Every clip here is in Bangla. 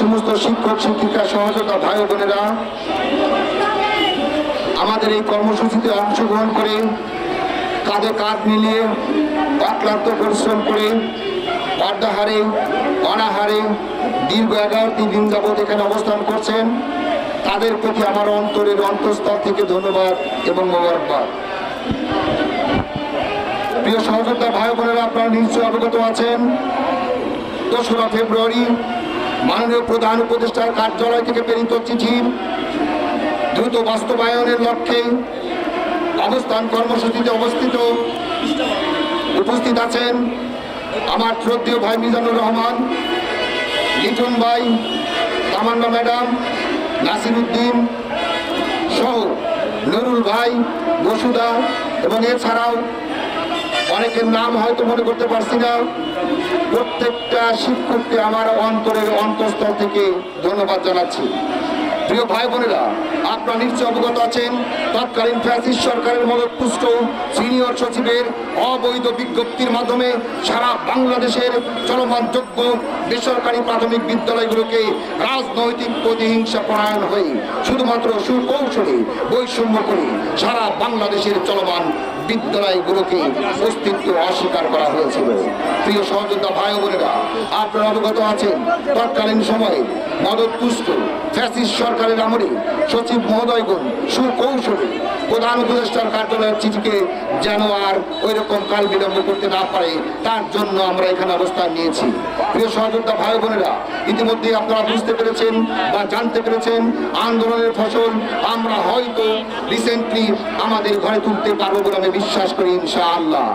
সমস্ত শিক্ষক, শিক্ষিকা সহযোগিতা ভাই বোনেরা, আমাদের এই কর্মসূচিতে অংশগ্রহণ করে, কাঁধে কাঁধ মিলিয়ে অক্লান্ত পরিশ্রম করে, অর্ধাহারে, অনাহারে, দীর্ঘ এগারোটি দিন যাবৎ এখানে অবস্থান করছেন। তাদের প্রতি আমার অন্তরের অন্তঃস্থল থেকে ধন্যবাদ এবং মোবারকবাদ। প্রিয় সহযোদ্ধা, ভাই বোনেরা, আপনারা নিশ্চয় অবগত আছেন। দোসরা ফেব্রুয়ারি মাননীয় প্রধান উপদেষ্টার কার্যালয় থেকে প্রেরিত চিঠি, দ্রুত বাস্তবায়নের লক্ষ্যে অবস্থান কর্মসূচিতে অবস্থিত উপস্থিত আছেন আমার শ্রদ্ধেয় ভাই মিজানুর রহমান, লিটন ভাই, তামান্না ম্যাডাম, নাসির উদ্দিন সহ নুরুল ভাই বসুদা এবং এছাড়াও অনেকের নাম হয়তো মনে করতে পারছি না। প্রত্যেকটা শিক্ষককে আমার অন্তরের অন্তঃস্থল থেকে ধন্যবাদ জানাচ্ছি। প্রিয় ভাই বোনেরা, আপনারা নিশ্চয় অবগত আছেন, তৎকালীন ফ্যাসিস্ট সরকারের মদতপুষ্ট সিনিয়র সচিবের অবৈধ বিজ্ঞপ্তির মাধ্যমে সারা বাংলাদেশের চলমান যোগ্য বেসরকারি প্রাথমিক বিদ্যালয়গুলোকে রাজনৈতিক প্রতিহিংসা পরায়ণ হয়ে শুধুমাত্র সুকৌশলে বৈষম্য করে সারা বাংলাদেশের চলমান বিদ্যালয়গুলোকে অস্তিত্ব অস্বীকার করা হয়েছিল। প্রিয় সহযোদ্ধা ভাই বোনেরা, আপনারা অবগত আছেন, তৎকালীন সময়ে মদতপুষ্ট ফ্যাসিস্ট সরকারের আমলে সচিব মহোদয়গণ সুকৌশলে প্রধান উপদেষ্টার কার্যালয়ের চিঠিকে যেন আর ওই রকম কাল বিলম্ব করতে না পারে, তার জন্য আমরা এখানে অবস্থান নিয়েছি। প্রিয় সহযোদ্ধা ভাই বোনেরা, ইতিমধ্যে আপনারা বুঝতে পেরেছেন বা জানতে পেরেছেন, আন্দোলনের ফসল আমরা হয়তো রিসেন্টলি আমাদের ঘরে তুলতে পারব বলে আমি বিশ্বাস করি ইনশাআল্লাহ।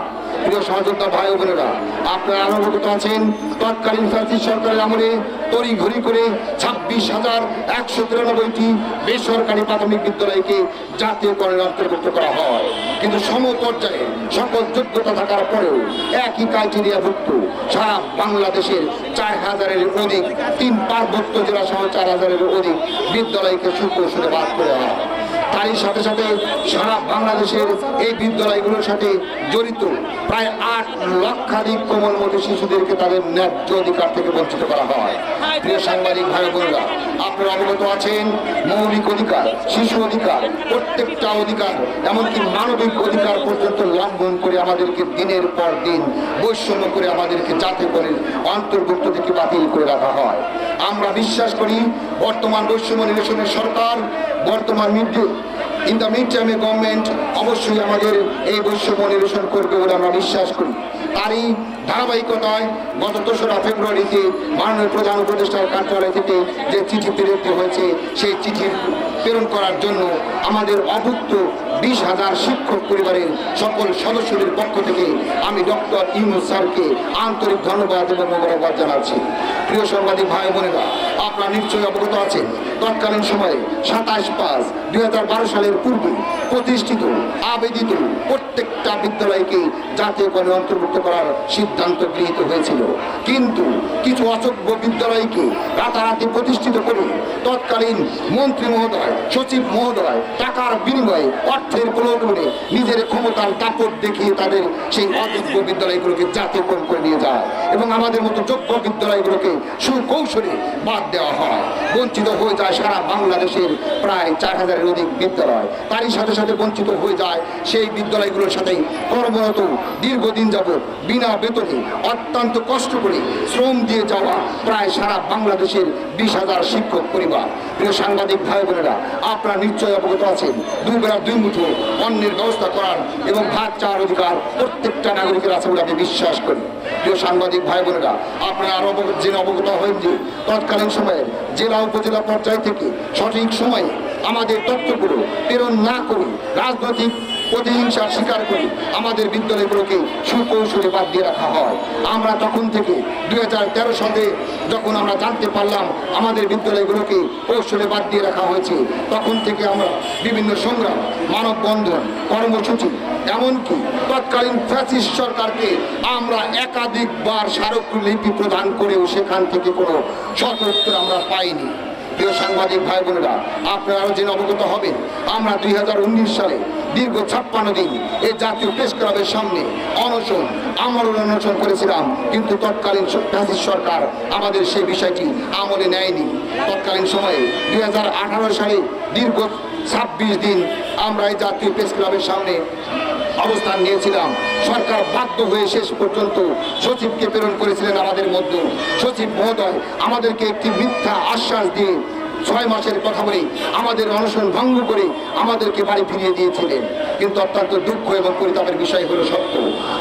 প্রিয় সহযোদ্ধা ভাই বোনেরা, আপনারা অবগত আছেন, তৎকালীন ফ্যাসিস্ট সরকারের আমলে তড়ি ঘড়ি করে ছাব্বিশ হাজার একশো তিরানব্বইটি বেসরকারি প্রাথমিক বিদ্যালয়কে জাতীয়করণের অন্তর্ভুক্ত করা হয়। কিন্তু সম পর্যায়ে সকল যোগ্যতা থাকার পরেও একই ক্রাইটেরিয়াভুক্ত সারা বাংলাদেশের চার হাজারের অধিক, তিন পার্বত্য জেলা সহ চার হাজারের অধিক বিদ্যালয়কে সুকৌশলে বাদ করে হয়। তারই সাথে সাথে সারা বাংলাদেশের এই বিদ্যালয়গুলোর সাথে জড়িত প্রায় আট লক্ষাধিক কোমলমতি শিশুদেরকে তাদের ন্যায্য অধিকার থেকে বঞ্চিত করা হয়। প্রিয় সাংবাদিক ভাই বোনেরা, আপনারা অবগত আছেন, মৌলিক অধিকার, শিশু অধিকার, প্রত্যেকটা অধিকার, এমনকি মানবিক অধিকার পর্যন্ত লঙ্ঘন করে আমাদেরকে দিনের পর দিন বৈষম্য করে আমাদেরকে জাতীয় করে অন্তর্ভুক্ত থেকে বাতিল করে রাখা হয়। আমরা বিশ্বাস করি, বর্তমান বৈষম্য নিরসনের সরকার বর্তমান ইন দ্য মিড টাইমে গভর্নমেন্ট অবশ্যই আমাদের এই বৈষম্য নিরসন করবে বলে আমরা বিশ্বাস করি। তারই ধারাবাহিকতায় গত দোসরা ফেব্রুয়ারিতে মাননীয় প্রধান উপদেষ্টার কার্যালয় থেকে যে চিঠি প্রেরিত হয়েছে, সেই চিঠি প্রেরণ করার জন্য আমাদের অভুক্ত বিশ হাজার শিক্ষক পরিবারের সকল সদস্যদের পক্ষ থেকে আমি ডক্টর ইউনুস স্যারকে আন্তরিক ধন্যবাদ এবং মোবারকবাদ জানাচ্ছি। প্রিয় সাংবাদিক ভাই বোনেরা, আপনারা নিশ্চয়ই অবগত আছেন তৎকালীন সময়ে সাতাশ পাঁচ দুই সালের পূর্বে প্রতিষ্ঠিত, আবেদিত প্রত্যেকটা বিদ্যালয়কে জাতীয়করণে অন্তর্ভুক্ত করার সিদ্ধান্ত গৃহীত হয়েছিল। কিন্তু কিছু অযোগ্য বিদ্যালয়কে রাতারাতি প্রতিষ্ঠিত করে তৎকালীন মন্ত্রী মহোদয়, সচিব মহোদয় টাকার বিনিময়ে অর্থের প্রলোভনে নিজের ক্ষমতার দাপট দেখিয়ে তাদের সেই অযোগ্য বিদ্যালয়গুলোকে জাতীয়করণ করে নিয়ে যায় এবং আমাদের মতো যোগ্য বিদ্যালয়গুলোকে সুকৌশলে বাদ দেওয়া হয়। বঞ্চিত হয়ে যায় সারা বাংলাদেশের প্রায় চার হাজারের অধিক বিদ্যালয়। তারই সাথে সাথে বঞ্চিত হয়ে যায় সেই বিদ্যালয়গুলোর সাথে কর্মরত দীর্ঘদিন যাবৎ বিনা বেতনে অত্যন্ত কষ্ট করে শ্রম দিয়ে যাওয়া প্রায় সারা বাংলাদেশের বিশ হাজার শিক্ষক পরিবার। প্রিয় সাংবাদিক ভাই বোনেরা, আপনারা নিশ্চয়ই অবগত আছেন দুই বেলা দুই মুঠো অন্যের ব্যবস্থা করার এবং ভাত চাওয়ার অধিকার প্রত্যেকটা নাগরিকের আছে বলে আমি বিশ্বাস করি। প্রিয় সাংবাদিক ভাই বোনেরা, আপনারা আরও অবগত জেনে অবগত হয়েন যে তৎকালীন সময়ে জেলা উপজেলা পর্যায় থেকে সঠিক সময়ে আমাদের তথ্যগুলো প্রেরণ না করে রাজনৈতিক প্রতিহিংসার শিকার করে আমাদের বিদ্যালয়গুলোকে সুকৌশলে বাদ দিয়ে রাখা হয়। আমরা তখন থেকে দু হাজার তেরো সালে যখন আমরা জানতে পারলাম আমাদের বিদ্যালয়গুলোকে কৌশলে বাদ দিয়ে রাখা হয়েছে, তখন থেকে আমরা বিভিন্ন সংগ্রাম, মানববন্ধন, কর্মসূচি, এমনকি তৎকালীন ফ্যাসিস্ট সরকারকে আমরা একাধিকবার স্মারকলিপি প্রদান করেও সেখান থেকে কোনো সতর্ক আমরা পাইনি। প্রিয় সাংবাদিক ভাই বোনেরা আপনারা আরও জেনে অবগত হবেন, আমরা দুই হাজার উনিশ সালে দীর্ঘ ছাপ্পান্ন দিন এই জাতীয় প্রেস ক্লাবের সামনে অনশন আমল অনশন করেছিলাম। কিন্তু তৎকালীন স- সরকার আমাদের সেই বিষয়টি আমলে নেয়নি। তৎকালীন সময়ে দুই হাজার আঠারো সালে দীর্ঘ ছাব্বিশ দিন আমরা এই জাতীয় প্রেস ক্লাবের সামনে অবস্থান নিয়েছিলাম। সরকার বাধ্য হয়ে শেষ পর্যন্ত সচিবকে প্রেরণ করেছিলেন আমাদের মধ্যে। সচিব মহোদয়, আমাদেরকে একটি মিথ্যা আশ্বাস দিয়ে ছয় মাসের কথা বলে আমাদের অনশন ভঙ্গ করে আমাদেরকে বাড়ি ফিরিয়ে দিয়েছিলেন। কিন্তু অত্যন্ত দুঃখ এবং পরিতাপের বিষয় হলো সত্য।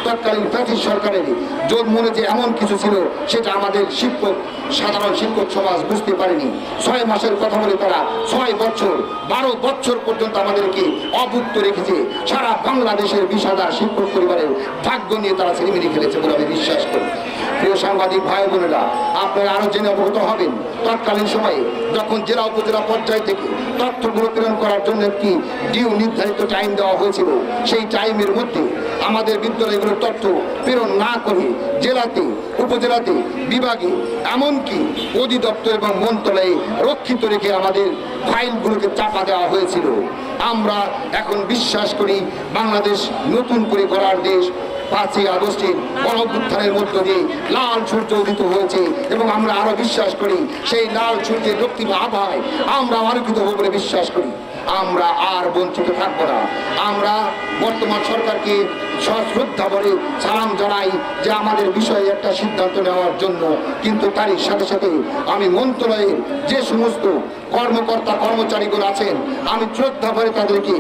তৎকালীন প্রাচীন সরকারের জোর মনে যে এমন কিছু ছিল, সেটা আমাদের শিক্ষক, সাধারণ শিক্ষক সমাজ বুঝতে পারেনি। ছয় মাসের কথা বলে তারা ছয় বছর, বারো বছর পর্যন্ত আমাদেরকে অভুক্ত রেখেছে। সারা বাংলাদেশের বিশ শিক্ষক পরিবারের ভাগ্য নিয়ে তারা ছেলেমেলি খেলেছে বলে আমি বিশ্বাস করি। প্রিয় সাংবাদিক ভাই বোনেরা, আপনারা আরও জেনে অবগত হবেন, তৎকালীন সময়ে যখন জেলা উপজেলা পর্যায় থেকে তথ্যগুলো প্রেরণ করার জন্য একটি ডিউ নির্ধারিত টাইম দেওয়া হয়েছিল। সেই টাইমের মধ্যে আমাদের বিদ্যালয়গুলোর তথ্য প্রেরণ না করে জেলাতে, উপজেলাতে, বিভাগে, এমনকি অধিদপ্তর এবং মন্ত্রণালয়ে রক্ষিত রেখে আমাদের ফাইলগুলোকে চাপা দেওয়া হয়েছিল। আমরা এখন বিশ্বাস করি বাংলাদেশ নতুন করে গড়ার দেশ পাঁচই আগস্টের গণঅভ্যুত্থানের মধ্য দিয়ে লাল সূর্য উদিত হয়েছে এবং আমরা আরও বিশ্বাস করি, সেই লাল সূর্যের রক্তিম আভায় আমরা আলোকিত হব বলে বিশ্বাস করি। আমরা আর বঞ্চিত থাকব না। আমরা বর্তমান সরকারকে সশ্রদ্ধা বলে সালাম জানাই যে আমাদের বিষয়ে একটা সিদ্ধান্ত নেওয়ার জন্য। কিন্তু তারই সাথে সাথে আমি মন্ত্রণালয়ের যে সমস্ত কর্মকর্তা কর্মচারীগুলো আছেন, আমি শ্রদ্ধা ভরে তাদেরকে